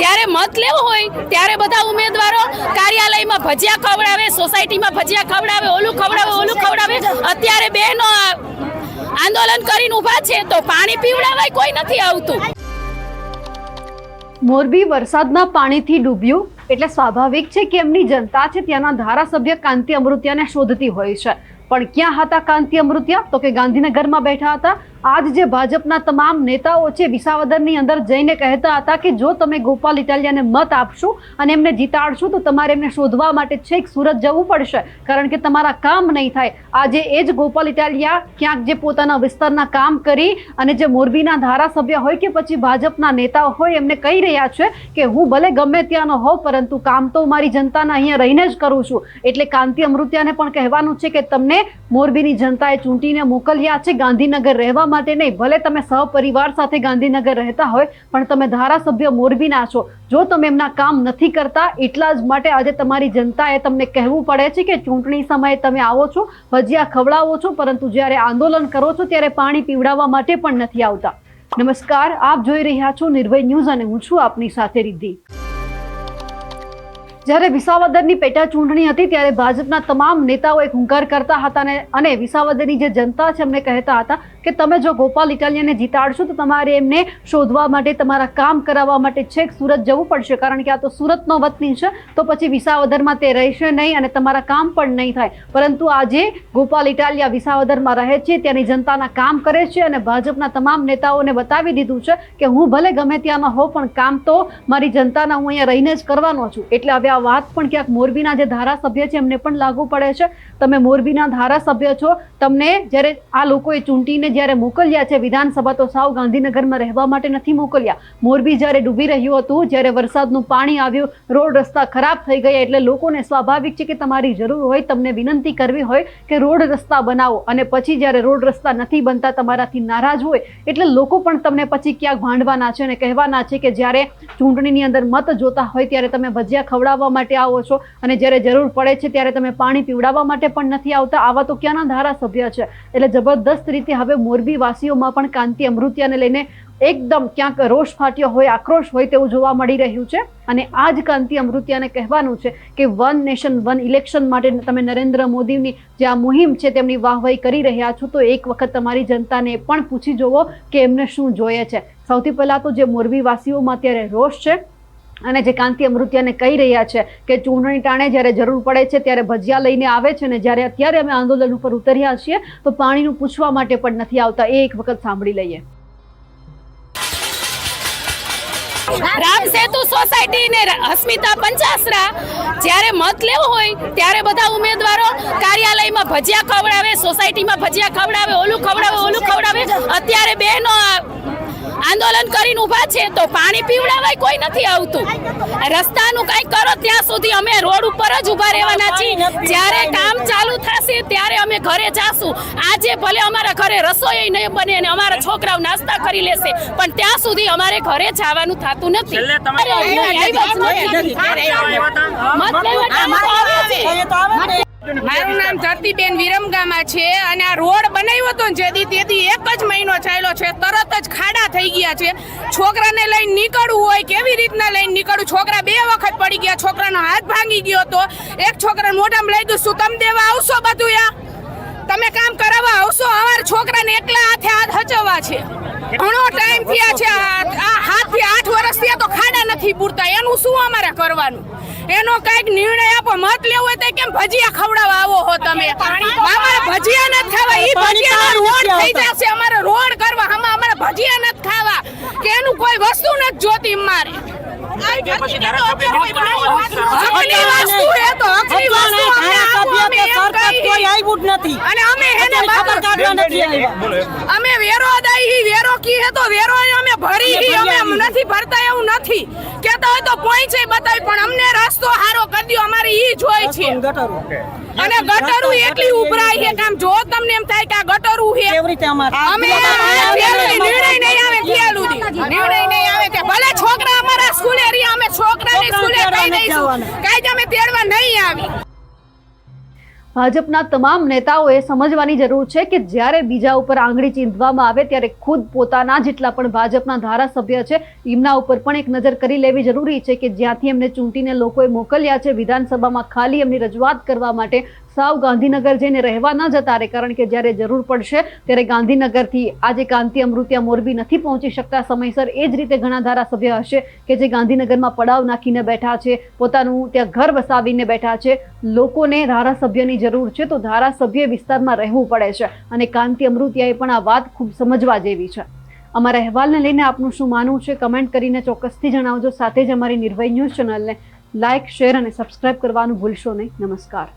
જ્યારે મત લેવો હોય, ત્યારે બધા ઉમેદવારો કાર્યાલયમાં ભજીયા ખવડાવે, સોસાયટીમાં ભજીયા ખવડાવે, ઓલું ખવડાવે ઓલું ખવડાવે. અત્યારે બહેનો આંદોલન કરીને ઊભા છે, તો પાણી પીવડાવાય કોઈ નથી આવતું. મોરબી વરસાદના પાણીથી ડૂબ્યું, એટલે સ્વાભાવિક છે કે એમની જનતા છે ત્યાંના ધારાસભ્ય કાંતિ અમૃત્યાને શોધતી હોય છે. પણ ક્યાં હતા કાંતિ અમૃતિયા? તો કે ગાંધીનગરમાં બેઠા હતા આજ જે ભાજપના તમામ નેતાઓ છે, વિસાવદરની અંદર જઈને કહેતા હતા કે જો તમે ગોપાલ ઇટાલિયાને મત આપશો અને એમને જીતાડશો, તો તમારે એમને શોધવા માટે છેક સુરત જવું પડશે. કારણ કે તમારા કામ નહીં થાય. આજે એ જ ગોપાલ ઇટાલિયા ક્યાંક જે પોતાના વિસ્તારના કામ કરી અને જે મોરબીના ધારાસભ્ય હોય કે પછી ભાજપના નેતાઓ હોય, એમને કહી રહ્યા છે કે હું ભલે ગમે ત્યાંનો હોઉં, પરંતુ કામ તો મારી જનતાના અહીંયા રહીને જ કરું છું. એટલે કાંતિ અમૃત્યાને પણ કહેવાનું છે કે તમને મોરબીની જનતાએ ચૂંટીને મોકલ્યા છે, ગાંધીનગર રહેવા માટે નહીં, ભલે તમે સહપરિવાર સાથે ગાંધીનગર રહેતા હોય, પણ તમે ધારાસભ્ય મોરબીના છો. જો તમે એમના કામ નથી કરતા, એટલા જ માટે આજે તમારી જનતાએ તમને કહેવું પડે છે કે ચૂંટણી સમયે તમે આવો છો, ભજીયા ખવડાવો છો, પરંતુ જ્યારે આંદોલન કરો છો, ત્યારે પાણી પીવડાવવા માટે પણ નથી આવતા. નમસ્કાર, આપ જોઈ રહ્યા છો નિર્ભય ન્યૂઝ અને હું છું આપની સાથે રિદ્ધિ. જ્યારે વિસાવદરની પેટા ચૂંટણી હતી ત્યારે ભાજપના તમામ નેતાઓ એક હુંકાર કરતા હતા અને વિસાવદરની જે જનતા છે એમને કહેતા હતા કે તમે જો ગોપાલ ઇટાલિયાને જીતાડશો તો તમારે એમને શોધવા માટે, તમારા કામ કરાવવા માટે છેક સુરત જવું પડશે. કારણ કે આ તો સુરતનો વતની છે, તો પછી વિસાવદરમાં તે રહેશે નહીં અને તમારા કામ પણ નહીં થાય. પરંતુ આજે ગોપાલ ઇટાલિયા વિસાવદરમાં રહે છે, ત્યાંની જનતાના કામ કરે છે અને ભાજપના તમામ નેતાઓને બતાવી દીધું છે કે હું ભલે ગમે ત્યાંનો હોઉં, પણ કામ તો મારી જનતાના હું અહીંયા રહીને જ કરવાનો છું. એટલે હવે આ વાત પણ ક્યાંક મોરબીના જે ધારાસભ્ય છે, એમને પણ લાગુ પડે છે. તમે મોરબીના ધારાસભ્ય છો. તમને જ્યારે આ લોકોએ ચૂંટીને જ્યારે મોકલ્યા છે વિધાનસભા, તો સાવ ગાંધીનગરમાં રહેવા માટે નથી મોકલ્યા. મોરબી જ્યારે ડૂબી રહ્યું હતું, જ્યારે વરસાદનું પાણી આવ્યું, રોડ રસ્તા ખરાબ થઈ ગયા, એટલે લોકોને સ્વાભાવિક છે કે તમારી જરૂર હોય, તમને વિનંતી કરવી હોય કે રોડ રસ્તા બનાવો. અને પછી જ્યારે રોડ રસ્તા નથી બનતા, તમારાથી નારાજ હોય, એટલે લોકો પણ તમને પછી ક્યાંક ભાંડવાના છે અને કહેવાના છે કે જ્યારે ચૂંટણીની અંદર મત જોતા હોય, ત્યારે તમે ભજીયા ખવડાવવા માટે આવો છો અને જ્યારે જરૂર પડે છે ત્યારે તમે પાણી પીવડાવવા માટે પણ નથી આવતા. આવા તો ક્યાંના ધારાસભ્ય છે? એટલે જબરદસ્ત રીતે હવે મોરબી વાસીઓમાં પણ કાંતિ, અમૃતિયાને લઈને એકદમ ક્યાંક રોષ ફાટ્યો હોય, આક્રોશ હોય તેવું જોવા મળી રહ્યું છે. અને આ જ કાંતિ, અમૃતિયાને કહેવાનું છે કે વન નેશન, વન ઇલેક્શન માટે તમે નરેન્દ્ર મોદીની જે આ મુહિમ છે તેમની વાહવાહી કરી રહ્યા છો, તો એક વખત તમારી જનતાને પણ પૂછી જોવો કે એમને શું જોઈએ છે. સૌથી પહેલાં તો જે મોરબી વાસીઓમાં અત્યારે રોષ છે અને જે કાંતિ અમૃત્યાને કહી રહ્યા છે કે ચૂંટણી ટાણે જ્યારે જરૂર પડે છે ત્યારે ભજીયા લઈને આવે છે ને જ્યારે અત્યારે અમે આંદોલન ઉપર ઉતર્યા છીએ, તો પાણીનું પૂછવા માટે પણ નથી આવતા. એ એક વખત સાંભળી લઈએ. રામ સેતુ સોસાયટી ને અસ્મિતા પંચાસરા, જ્યારે મત લેવો હોય ત્યારે બધા ઉમેદવારો કાર્યાલયમાં ભજીયા ખવડાવે, સોસાયટીમાં ભજીયા ખવડાવે, ઓલું ખવડાવે ઓલું ખવડાવે. અત્યારે બહેનો આ આંદોલન કરીને ઊભા છે તો પાણી પીવડાવાય કોઈ નથી આવતું. રસ્તાનું કંઈક કરો ત્યાં સુધી અમે રોડ ઉપર જ ઊભા રહેવાના છીએ. જ્યારે કામ ચાલુ થશે ત્યારે અમે ઘરે જાશું. આજે ભલે અમારા ઘરે રસોઈ નહીં બને અને અમારા છોકરાઓ નાસ્તા કરી લેશે પણ ત્યાં સુધી અમારે ઘરે જવાનું થતું નથી. મત. મારું નામ ધરતીબેન વિરમગામા છે. અને આ રોડ બનાવ્યો હતો ને જેથી તેથી એક જ મહિનો ચાલ્યો છે તરત જ ખાડા થઈ ગયા છે. છોકરાને લઈને નીકળવું હોય કેવી રીતના લઈને નીકળવું? છોકરા બે વખત પડી ગયા છોકરાનો હાથ ભાંગી ગયો હતો. એક છોકરા મોઢામાં લઈ ગયું શું તમે દેવા આવશો બધું યા? તમે કામ કરાવવા આવશો? અમારા છોકરાને એકલા હાથે હાથ હચવવા છે. ઘણો ટાઈમ થયા છે આ થી આઠ વર્ષ થયા તો ખાડા નથી પૂરતા. એનું શું અમારે કરવાનું? એનો કંઈક નિર્ણય આપો મત લેવો હોય તો કેમ ભજીયા ખવડાવવા આવો હો તમે? અમારે ભજીયા નથી ખાવા ઈ ભજીયા રોડ થઈ જશે. અમારે રોડ કરવા આમાં ભજીયા નથી ખાવા કે એનું કોઈ વસ્તુ નથી જોતી મારે. અમે વેરો વેરો કી હે તો વેરો અમે ભરી અમે નથી ભરતા એવું નથી. કેતા હોય તો પોઈન્ટ છે બતાવી પણ અમને રસ્તો હારો કરી દ્યો અમારે ઈ જોઈ છે. અને ગટરું એટલી ઉભરાય છે કે આમ જો તમને એમ થાય કે આ ગટરું છે. અમે નિર્ણય નહીં આવે ત્યાં નિર્ણય નહીં આવે ત્યાં ભલે છોકરા અમારા સ્કૂલે રહ્યા અમે છોકરાને સ્કૂલે કહી દઈશું. કાંઈ અમે તેડવા નહીં આવી. ભાજપના તમામ નેતાઓએ સમજવાની જરૂર છે કે જ્યારે બીજા ઉપર આંગળી ચીંધવામાં આવે ત્યારે ખુદ પોતાના જેટલા પણ ભાજપના ધારાસભ્ય છે એમના ઉપર પણ એક નજર કરી લેવી જરૂરી છે કે જ્યાંથી એમને ચૂંટીને લોકોએ મોકલ્યા છે વિધાનસભામાં ખાલી એમની રજૂઆત કરવા માટે સાવ ગાંધીનગર જઈને રહેવા ન જતા રહે કારણ કે જ્યારે જરૂર પડશે ત્યારે ગાંધીનગરથી આજે કાંતિ અમૃતિયા મોરબી નથી પહોંચી શકતા. સમયસર એ જ રીતે ઘણા ધારાસભ્ય હશે કે જે ગાંધીનગરમાં પડાવ નાખીને બેઠા છે, પોતાનું ત્યાં ઘર વસાવીને બેઠા છે. લોકોને ધારાસભ્યની જરૂર છે તો ધારાસભ્ય વિસ્તારમાં રહેવું પડે છે અને કાંતિ અમૃતિયાએ પણ આ વાત ખૂબ સમજવા જેવી છે. અમારા અહેવાલને લઈને આપનું શું માનવું છે? કમેન્ટ કરીને ચોક્કસથી જણાવજો. સાથે જ અમારી નિર્ભય ન્યૂઝ ચેનલને લાઇક શેર અને સબસ્ક્રાઇબ કરવાનું ભૂલશો નહીં. નમસ્કાર.